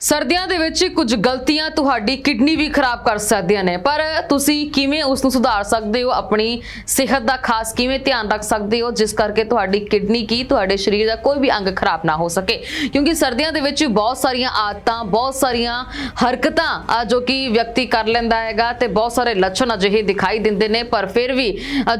ਸਰਦੀਆਂ ਦੇ ਵਿੱਚ ਕੁਝ ਗਲਤੀਆਂ ਤੁਹਾਡੀ ਕਿਡਨੀ ਵੀ ਖਰਾਬ ਕਰ ਸਕਦੀਆਂ ਨੇ, ਪਰ ਤੁਸੀਂ ਕਿਵੇਂ ਉਸ ਨੂੰ ਸੁਧਾਰ ਸਕਦੇ ਹੋ? ਆਪਣੀ ਸਿਹਤ ਦਾ ਖਾਸ ਕਿਵੇਂ ਧਿਆਨ ਰੱਖ ਸਕਦੇ ਹੋ? ਜਿਸ ਕਰਕੇ ਤੁਹਾਡੀ ਕਿਡਨੀ ਕੀ ਤੁਹਾਡੇ ਸਰੀਰ ਦਾ ਕੋਈ ਵੀ ਅੰਗ ਖਰਾਬ ਨਾ ਹੋ ਸਕੇ। ਕਿਉਂਕਿ ਸਰਦੀਆਂ ਦੇ ਵਿੱਚ ਬਹੁਤ ਸਾਰੀਆਂ ਆਦਤਾਂ, ਬਹੁਤ ਸਾਰੀਆਂ ਹਰਕਤਾਂ ਜੋ ਕਿ ਵਿਅਕਤੀ ਕਰ ਲੈਂਦਾ ਹੈਗਾ ਤੇ ਬਹੁਤ ਸਾਰੇ ਲੱਛਣ ਅਜਿਹੇ ਦਿਖਾਈ ਦਿੰਦੇ ਨੇ, ਪਰ ਫਿਰ ਵੀ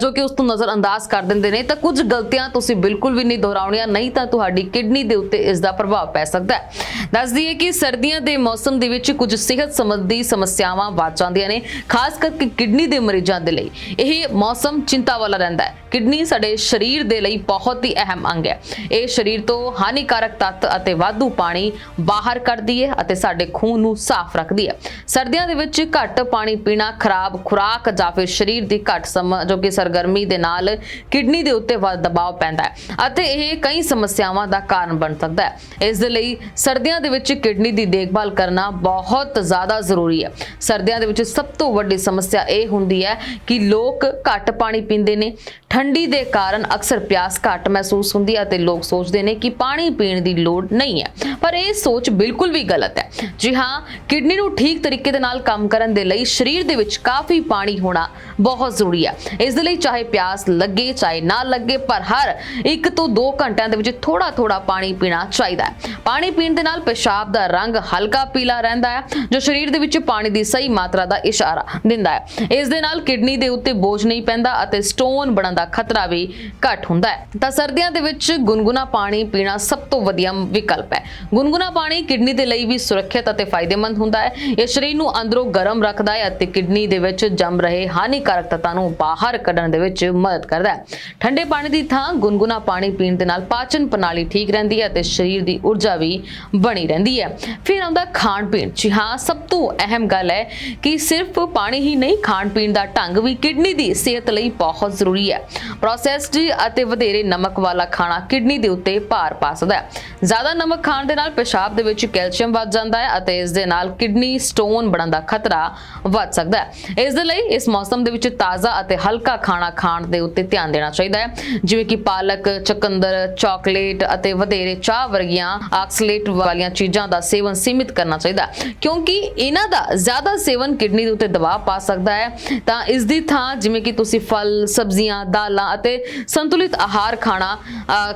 ਜੋ ਕਿ ਉਸ ਨੂੰ ਨਜ਼ਰਅੰਦਾਜ਼ ਕਰ ਦਿੰਦੇ ਨੇ, ਤਾਂ ਕੁਝ ਗਲਤੀਆਂ ਤੁਸੀਂ ਬਿਲਕੁਲ ਵੀ ਨਹੀਂ ਦੁਹਰਾਉਣੀਆਂ, ਨਹੀਂ ਤਾਂ ਤੁਹਾਡੀ ਕਿਡਨੀ ਦੇ ਉੱਤੇ ਇਸ ਦਾ ਪ੍ਰਭਾਵ ਪੈ ਸਕਦਾ ਹੈ। ਦੱਸ ਦਈਏ ਕਿ ਸਰਦੀਆਂ ਦੇ ਮੌਸਮ ਦੇ ਵਿੱਚ ਕੁਝ ਸਿਹਤ ਸੰਬੰਧੀ ਸਮੱਸਿਆਵਾਂ ਵੱਧ ਜਾਂਦੀਆਂ ਨੇ, ਖਾਸ ਕਰਕੇ ਕਿਡਨੀ ਦੇ ਮਰੀਜ਼ਾਂ ਦੇ ਲਈ। ਇਹ ਮੌਸਮ ਚਿੰਤਾ ਵਾਲਾ ਰਹਿੰਦਾ ਹੈ। ਕਿਡਨੀ ਸਾਡੇ ਸਰੀਰ ਦੇ ਲਈ ਬਹੁਤ ਹੀ ਅਹਿਮ ਅੰਗ ਹੈ। ਇਹ ਸਰੀਰ ਤੋਂ ਹਾਨੀਕਾਰਕ ਤੱਤ ਅਤੇ ਵਾਧੂ ਪਾਣੀ ਬਾਹਰ ਕੱਢਦੀ ਹੈ ਅਤੇ ਸਾਡੇ ਖੂਨ ਨੂੰ ਸਾਫ਼ ਰੱਖਦੀ ਹੈ। ਸਰਦੀਆਂ ਦੇ ਵਿੱਚ ਘੱਟ ਪਾਣੀ ਪੀਣਾ ਖਰਾਬ ਖੁਰਾਕ ਜਾਂ ਫਿਰ ਸਰੀਰ ਦੀ ਘੱਟ ਸਮਾਂ, ਜੋ ਕਿ ਸਰਗਰਮੀ ਦੇ ਨਾਲ ਕਿਡਨੀ ਦੇ ਉੱਤੇ ਵੱਧ ਦਬਾਅ ਪੈਂਦਾ ਹੈ ਅਤੇ ਇਹ ਕਈ ਸਮੱਸਿਆਵਾਂ ਦਾ ਕਾਰਨ ਬਣ ਸਕਦਾ ਹੈ। ਇਸ ਦੇ ਲਈ ਸਰਦੀਆਂ ਦੇ ਵਿੱਚ ਕਿਡਨੀ ਦੀ ਦੇਖਭਾਲ ਕਰਨਾ ਬਹੁਤ ਜ਼ਿਆਦਾ ਜ਼ਰੂਰੀ ਹੈ। ਸਰਦੀਆਂ ਦੇ ਵਿੱਚ ਸਭ ਤੋਂ ਵੱਡੀ ਸਮੱਸਿਆ ਇਹ ਹੁੰਦੀ ਹੈ ਕਿ ਲੋਕ ਘੱਟ ਪਾਣੀ ਪੀਂਦੇ ਨੇ। ਠੰਡੀ ਦੇ ਕਾਰਨ ਅਕਸਰ ਪਿਆਸ ਘੱਟ ਮਹਿਸੂਸ ਹੁੰਦੀ ਹੈ ਅਤੇ ਲੋਕ ਸੋਚਦੇ ਨੇ ਕਿ ਪਾਣੀ ਪੀਣ ਦੀ ਲੋੜ ਨਹੀਂ ਹੈ। ਪਰ ਇਹ ਸੋਚ ਬਿਲਕੁਲ ਵੀ ਗਲਤ ਹੈ। ਜੀ ਹਾਂ, ਕਿਡਨੀ ਨੂੰ ਠੀਕ ਤਰੀਕੇ ਦੇ ਨਾਲ ਕੰਮ ਕਰਨ ਦੇ ਲਈ ਸਰੀਰ ਦੇ ਵਿੱਚ ਕਾਫੀ ਪਾਣੀ ਹੋਣਾ ਬਹੁਤ ਜ਼ਰੂਰੀ ਹੈ। ਇਸ ਦੇ ਲਈ ਚਾਹੇ ਪਿਆਸ ਲੱਗੇ, ਚਾਹੇ ਨਾ ਲੱਗੇ, ਪਰ ਹਰ 1 ਤੋਂ 2 ਘੰਟਿਆਂ ਦੇ ਵਿੱਚ ਥੋੜਾ ਥੋੜਾ ਪਾਣੀ ਪੀਣਾ ਚਾਹੀਦਾ ਹੈ। ਪਾਣੀ ਪੀਣ ਦੇ ਨਾਲ ਪਿਸ਼ਾਬ ਦਾ ਰੰਗ ਹਲਕਾ ਪੀਲਾ ਰਹਿੰਦਾ ਹੈ, ਜੋ ਸਰੀਰ ਦੇ ਵਿੱਚ ਪਾਣੀ ਦੀ ਸਹੀ ਮਾਤਰਾ ਦਾ ਇਸ਼ਾਰਾ ਦਿੰਦਾ ਹੈ। ਇਸ ਦੇ ਨਾਲ ਕਿਡਨੀ ਦੇ ਉੱਤੇ ਬੋਝ ਨਹੀਂ ਪੈਂਦਾ ਅਤੇ ਸਟੋਨ ਬਣਨ ਦਾ ਖਤਰਾ ਵੀ ਘੱਟ ਹੁੰਦਾ ਹੈ। ਤਾਂ ਸਰਦੀਆਂ ਦੇ ਵਿੱਚ ਗੁਨਗੁਨਾ ਪਾਣੀ ਪੀਣਾ ਸਭ ਤੋਂ ਵਧੀਆ ਵਿਕਲਪ ਹੈ। ਗੁਨਗੁਨਾ ਪਾਣੀ ਕਿਡਨੀ ਦੇ ਲਈ ਵੀ ਸੁਰੱਖਿਅਤ ਅਤੇ ਫਾਇਦੇਮੰਦ ਹੁੰਦਾ ਹੈ। ਇਹ ਸਰੀਰ ਨੂੰ ਅੰਦਰੋਂ ਗਰਮ ਰੱਖਦਾ ਹੈ ਅਤੇ ਕਿਡਨੀ ਦੇ ਵਿੱਚ ਜੰਮ ਰਹੇ ਹਾਨੀਕਾਰਕ ਤੱਤਾਂ ਨੂੰ ਬਾਹਰ ਕੱਢਣ ਦੇ ਵਿੱਚ ਮਦਦ ਕਰਦਾ ਹੈ। ਠੰਡੇ ਪਾਣੀ ਦੀ ਥਾਂ ਗੁਨਗੁਨਾ ਪਾਣੀ ਪੀਣ ਦੇ ਨਾਲ ਪਾਚਨ ਪ੍ਰਣਾਲੀ ਠੀਕ ਰਹਿੰਦੀ ਹੈ ਅਤੇ ਸਰੀਰ ਦੀ ਊਰਜਾ ਵੀ ਬਣੀ ਰਹਿੰਦੀ ਹੈ। ਫਿਰ ਆਉਂਦਾ ਖਾਣ ਪੀਣ। ਜੀ ਹਾਂ, ਸਭ ਤੋਂ ਅਹਿਮ ਗੱਲ ਹੈ ਕਿ ਸਿਰਫ ਪਾਣੀ ਹੀ ਨਹੀਂ, ਖਾਣ ਪੀਣ ਦਾ ਢੰਗ ਵੀ ਕਿਡਨੀ ਦੀ ਸਿਹਤ ਲਈ ਬਹੁਤ ਜ਼ਰੂਰੀ ਹੈ। ਪ੍ਰੋਸੈਸਡ ਅਤੇ ਵਧੇਰੇ ਨਮਕ ਵਾਲਾ ਖਾਣਾ ਕਿਡਨੀ ਦੇ ਉੱਤੇ ਭਾਰ ਪਾ ਸਕਦਾ ਹੈ। ਜ਼ਿਆਦਾ ਨਮਕ ਖਾਣ ਦੇ ਨਾਲ ਪਿਸ਼ਾਬ ਦੇ ਵਿੱਚ ਕੈਲਸ਼ੀਅਮ ਵੱਧ ਜਾਂਦਾ ਹੈ ਅਤੇ ਇਸ ਦੇ ਨਾਲ ਕਿਡਨੀ ਸਟੋਨ ਬਣਨ ਦਾ ਖਤਰਾ ਵੱਧ ਸਕਦਾ ਹੈ। ਇਸ ਦੇ ਲਈ ਇਸ ਮੌਸਮ ਦੇ ਵਿੱਚ ਤਾਜ਼ਾ ਅਤੇ ਹਲਕਾ ਖਾਣਾ ਖਾਣ ਦੇ ਉੱਤੇ ਧਿਆਨ ਦੇਣਾ ਚਾਹੀਦਾ ਹੈ। ਜਿਵੇਂ ਕਿ ਪਾਲਕ ਚਕੰਦਰ ਚਾਕਲੇਟ ਅਤੇ ਵਧੇਰੇ ਚਾਹ ਵਰਗੀਆਂ ਆਕਸਲੇਟ ਵਾਲੀਆਂ ਚੀਜ਼ਾਂ ਦਾ ਸੇਵਨ ਸੀਮਿਤ ਕਰਨਾ ਚਾਹੀਦਾ ਹੈ, ਕਿਉਂਕਿ ਇਹਨਾਂ ਦਾ ਜ਼ਿਆਦਾ ਸੇਵਨ ਕਿਡਨੀ ਦੇ ਉੱਤੇ ਦਬਾਅ ਪਾ ਸਕਦਾ ਹੈ। ਤਾਂ ਇਸ ਦੀ ਥਾਂ ਜਿਵੇਂ ਕਿ ਤੁਸੀਂ ਫਲ ਸਬਜ਼ੀਆਂ ਦਾਲਾਂ ਅਤੇ ਸੰਤੁਲਿਤ ਆਹਾਰ ਖਾਣਾ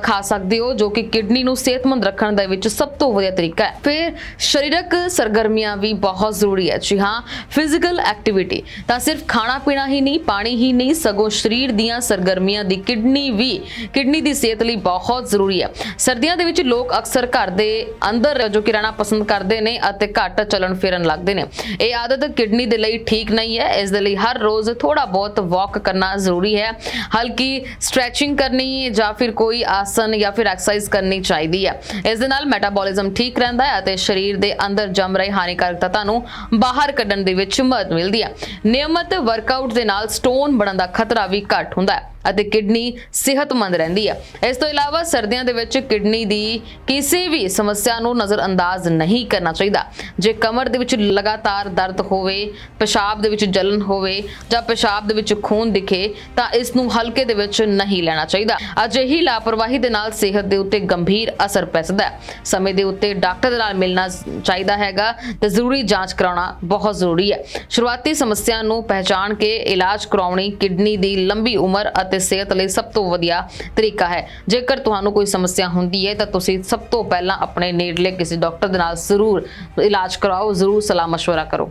ਖਾ ਸਕਦੇ ਹੋ, ਜੋ ਕਿ ਕਿਡਨੀ ਨੂੰ ਸਿਹਤਮੰਦ ਰੱਖਣ ਦੇ ਵਿੱਚ ਸਭ ਤੋਂ ਵਧੀਆ ਤਰੀਕਾ ਹੈ। ਫਿਰ ਸਰੀਰਕ ਸਰਗਰਮੀਆਂ ਵੀ ਬਹੁਤ ਜ਼ਰੂਰੀ ਹੈ। ਜੀ ਹਾਂ ਫਿਜ਼ੀਕਲ ਐਕਟੀਵਿਟੀ ਤਾਂ ਸਿਰਫ ਖਾਣਾ ਪੀਣਾ ਹੀ ਨਹੀਂ, ਪਾਣੀ ਹੀ ਨਹੀਂ, ਸਗੋਂ ਸਰੀਰ ਦੀਆਂ ਸਰਗਰਮੀਆਂ ਦੀ ਕਿਡਨੀ ਵੀ, ਕਿਡਨੀ ਦੀ ਸਿਹਤ ਲਈ ਬਹੁਤ ਜ਼ਰੂਰੀ ਹੈ। ਸਰਦੀਆਂ ਦੇ ਵਿੱਚ ਲੋਕ ਅਕਸਰ ਘਰ ਦੇ ਅੰਦਰ ਜੋ ਕਿ ਰਹਿਣਾ ਪਸੰਦ ਕਰਦੇ ਨੇ ਅਤੇ ਘੱਟ ਚੱਲਣ ਫਿਰਨ ਲੱਗਦੇ ਨੇ। ਇਹ ਆਦਤ ਕਿਡਨੀ ਦੇ ਲਈ ਠੀਕ ਨਹੀਂ ਹੈ। ਇਸ ਦੇ ਲਈ ਹਰ ਰੋਜ਼ ਥੋੜਾ ਬਹੁਤ ਵਾਕ ਕਰਨਾ ਜ਼ਰੂਰੀ ਹੈ। ਹਲਕੀ ਸਟ੍ਰੈਚਿੰਗ ਕਰਨੀ ਜਾਂ ਫਿਰ ਕੋਈ ਆਸਨ ਜਾਂ ਫਿਰ ਐਕਸਰਸਾਈਜ਼ ਕਰਨੀ ਚਾਹੀਦੀ ਹੈ। ਇਸ ਦੇ ਨਾਲ ਮੈਟਾਬੋਲਿਜ਼ਮ ਠੀਕ ਰਹਿੰਦਾ ਹੈ ਅਤੇ ਸਰੀਰ ਦੇ ਅੰਦਰ ਜੰਮ ਰਹੀ ਹਾਨੀਕਾਰਕ ਤੱਤਾਂ ਨੂੰ ਬਾਹਰ ਕੱਢਣ ਦੇ ਵਿੱਚ ਮਦਦ ਮਿਲਦੀ ਹੈ। ਨਿਯਮਤ ਵਰਕਆਊਟ ਦੇ ਨਾਲ ਸਟੋਨ ਬਣਨ ਦਾ ਖਤਰਾ ਵੀ ਘੱਟ ਹੁੰਦਾ ਹੈ। ਅਤੇ ਕਿਡਨੀ ਸਿਹਤਮੰਦ ਰਹਿੰਦੀ ਹੈ ਇਸ ਤੋਂ ਇਲਾਵਾ ਸਰਦੀਆਂ ਦੇ ਵਿੱਚ ਕਿਡਨੀ ਦੀ ਕਿਸੇ ਵੀ ਸਮੱਸਿਆ ਨੂੰ ਨਜ਼ਰਅੰਦਾਜ਼ ਨਹੀਂ ਕਰਨਾ ਚਾਹੀਦਾ। ਜੇ ਕਮਰ ਦੇ ਵਿੱਚ ਲਗਾਤਾਰ ਦਰਦ ਹੋਵੇ, ਪਿਸ਼ਾਬ ਦੇ ਵਿੱਚ ਜਲਨ ਹੋਵੇ ਜਾਂ ਪਿਸ਼ਾਬ ਦੇ ਵਿੱਚ ਖੂਨ ਦਿਖੇ, ਤਾਂ ਇਸ ਨੂੰ ਹਲਕੇ ਦੇ ਵਿੱਚ ਨਹੀਂ ਲੈਣਾ ਚਾਹੀਦਾ। ਅਜਿਹੀ ਲਾਪਰਵਾਹੀ ਦੇ ਨਾਲ ਸਿਹਤ ਦੇ ਉੱਤੇ ਗੰਭੀਰ ਅਸਰ ਪੈ ਸਕਦਾ ਹੈ। ਸਮੇਂ ਦੇ ਉੱਤੇ ਡਾਕਟਰ ਦੇ ਨਾਲ ਮਿਲਣਾ ਚਾਹੀਦਾ ਹੈਗਾ ਤੇ ਜ਼ਰੂਰੀ ਜਾਂਚ ਕਰਾਉਣਾ ਬਹੁਤ ਜ਼ਰੂਰੀ ਹੈ। ਸ਼ੁਰੂਆਤੀ ਸਮੱਸਿਆ ਨੂੰ ਪਹਿਚਾਣ ਕੇ ਇਲਾਜ ਕਰਾਉਣੀ ਕਿਡਨੀ ਦੀ ਲੰਬੀ ਉਮਰ ਅਤੇ ਸਿਹਤ ਲਈ ਸਭ ਤੋਂ ਵਧੀਆ ਤਰੀਕਾ ਹੈ ਜੇਕਰ ਤੁਹਾਨੂੰ ਕੋਈ ਸਮੱਸਿਆ ਹੁੰਦੀ ਹੈ ਤਾਂ ਤੁਸੀਂ ਸਭ ਤੋਂ ਪਹਿਲਾਂ ਆਪਣੇ ਨੇੜਲੇ ਕਿਸੇ ਡਾਕਟਰ ਦੇ ਨਾਲ ਜ਼ਰੂਰ ਇਲਾਜ ਕਰਾਓ ਜ਼ਰੂਰ ਸਲਾਹ مشورہ ਕਰੋ